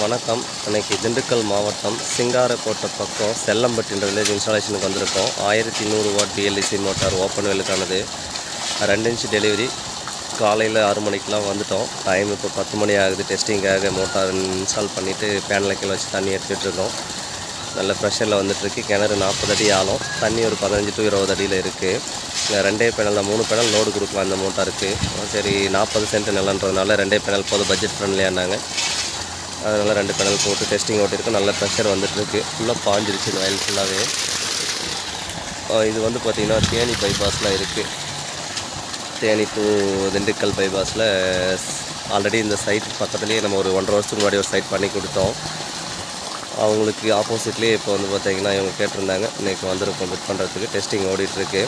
வணக்கம். இன்னைக்கு திண்டுக்கல் மாவட்டம் சிங்காரக்கோட்டை பக்கம் செல்லம்பட்டின்ற வில்லேஜ் இன்ஸ்டாலேஷனுக்கு வந்திருக்கோம். ஆயிரத்தி நூறு வாட் பிஎல்இசி மோட்டார் ஓப்பன் வெல்லுக்கானது ரெண்டு இன்ச் டெலிவரி காலையில் ஆறு மணிக்கெலாம் வந்துட்டோம். டைம் இப்போ பத்து மணி ஆகுது. டெஸ்டிங்காக மோட்டார் இன்ஸ்டால் பண்ணிவிட்டு பேனலில் கீழே வச்சு தண்ணி எடுத்துகிட்டு இருக்கோம். நல்ல ப்ரெஷரில் வந்துட்டுருக்கு கிணறு நாற்பது அடி ஆழம். தண்ணி ஒரு பதினஞ்சு டு இருபது அடியில் இருக்குது ரெண்டே பேனல் தான் மூணு பேனல் லோடு கொடுக்கலாம் அந்த மோட்டாருக்கு சரி நாற்பது சென்ட் நிலன்றதுனால ரெண்டே பேனல் போதும். பட்ஜெட் ஃப்ரெண்ட்லியானாங்க அதனால் ரெண்டு பேனல் போட்டு டெஸ்டிங் ஓட்டிருக்கோம் நல்ல ப்ரெஷர் வந்துட்டுருக்கு. ஃபுல்லாக பாஞ்சிருச்சு இந்த வயல் ஃபுல்லாகவே இது வந்து பார்த்திங்கன்னா தேனி பைபாஸில் இருக்குது தேனி டூ திண்டுக்கல் பைபாஸில் ஆல்ரெடி இந்த சைட் பக்கத்துலேயே நம்ம ஒரு ஒன்றரை வருஷத்துக்கு முன்னாடி ஒரு சைட் பண்ணி கொடுத்தோம். அவங்களுக்கு ஆப்போசிட்லேயே இப்போ வந்து பார்த்திங்கன்னா இவங்க கேட்டிருந்தாங்க. இன்றைக்கி வந்திருக்கோம் புக் பண்ணுறதுக்கு டெஸ்டிங் ஓடிட்டுருக்கு.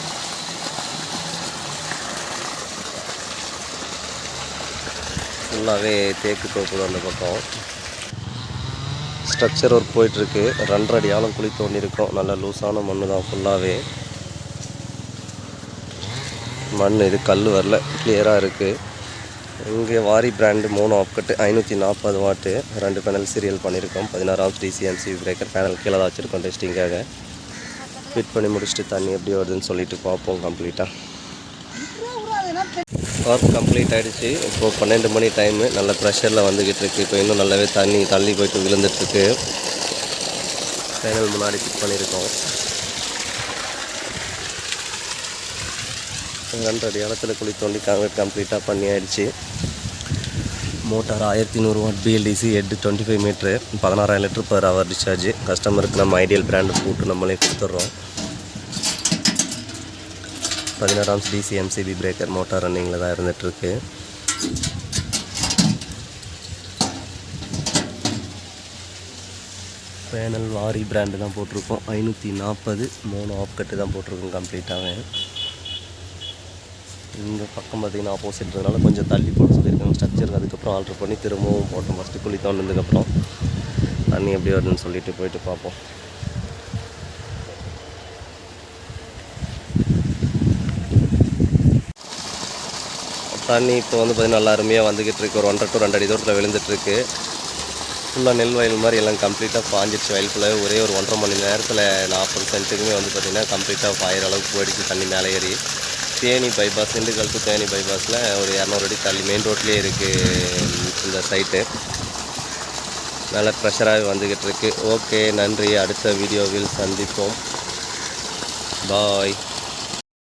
ஃபுல்லாகவே தேக்கு தோப்பு அந்த பக்கம். ஸ்ட்ரக்சர் ஒர்க் போயிட்டுருக்கு. ரெண்டரை அடி ஆழம் குழி தோண்டியிருக்கோம் நல்ல லூஸான மண்ணு தான் ஃபுல்லாகவே மண் இது கல் வரல. கிளியராக இருக்குது இங்கே வாரி பிராண்டு மூணு ஆப்கட்டு ஐநூற்றி நாற்பது வாட்டு ரெண்டு பேனல் சீரியல் பண்ணியிருக்கோம் பதினாறாம் டிசிஎம்சி பிரேக்கர் பேனல் கீழே தான் வச்சுருக்கோம் டெஸ்டிங்காக ஃபிட் பண்ணி முடிச்சுட்டு தண்ணி எப்படி வருதுன்னு சொல்லிட்டு பார்ப்போம் கம்ப்ளீட்டாக ஒர்க் கம்ப்ளீட் ஆகிடுச்சு இப்போது பன்னெண்டு மணி டைமு நல்ல ப்ரெஷரில் வந்துக்கிட்டு இருக்கு. இப்போ இன்னும் நல்லாவே தண்ணி தள்ளி போயிட்டு விழுந்துட்டுருக்கு பேனல் முன்னாடி ஃபிட் பண்ணியிருக்கோம். ரெண்டரை இடத்துல குழி தோண்டி காங்கிரீட் கம்ப்ளீட்டாக பண்ணி ஆயிடுச்சு. மோட்டார் ஆயிரத்தி நூறு watt BLDC head twenty five metre பதினாறாயிரம் லிட்டர் பர் ஹவர் டிஸ்சார்ஜ் கஸ்டமருக்கு நம்ம ஐடியல் பிராண்டு போட்டு நம்மளே கொடுத்துட்றோம். பதினாறாம் டிசி எம்சிபி பிரேக்கர் மோட்டார் ரன்னிங்கில் தான் இருந்துகிட்ருக்கு. பேனல் வாரி பிராண்டு தான் போட்டிருக்கோம். ஐநூற்றி நாற்பது மூணு ஆஃப் கட்டு தான் போட்டிருக்கோம் கம்ப்ளீட்டாகவே இங்கே பக்கம் பார்த்தீங்கன்னா ஆப்போசிட்னால கொஞ்சம் தள்ளி போட சொல்லியிருக்காங்க. ஸ்ட்ரக்சர் அதுக்கப்புறம் ஆல்ட்ரு பண்ணி திரும்பவும் போட்டோம். ஃபஸ்ட்டு குழி தோண்டதுக்கப்புறம் தண்ணி எப்படி வருதுன்னு சொல்லிட்டு போயிட்டு பார்ப்போம். தண்ணி இப்போ வந்து பார்த்திங்கன்னா நல்லா அருமையாக வந்துக்கிட்டு இருக்கு. ஒரு ஒன்றரை டு ரெண்டு அடி தூரத்தில் விழுந்துட்டுருக்கு ஃபுல்லாக நெல் வயல் மாதிரி எல்லாம் கம்ப்ளீட்டாக பாஞ்சிடுச்சு வயல் ஃபுல்லாக ஒரே ஒரு ஒன்றரை மணி நேரத்தில் நாற்பது சென்ட்டுக்குமே வந்து பார்த்திங்கன்னா கம்ப்ளீட்டாக பாயிற அளவுக்கு போயிடுச்சு தண்ணி மேலே ஏறி. தேனி பைபாஸ் திண்டுக்கல் டு தேனி பைபாஸில் ஒரு இரநூறு அடி தள்ளி மெயின் ரோட்லேயே இருக்குது இந்த சைட்டு நல்ல ப்ரெஷராகவே வந்துக்கிட்டு இருக்கு. ஓகே நன்றி. அடுத்த வீடியோவில் சந்திப்போம். பாய்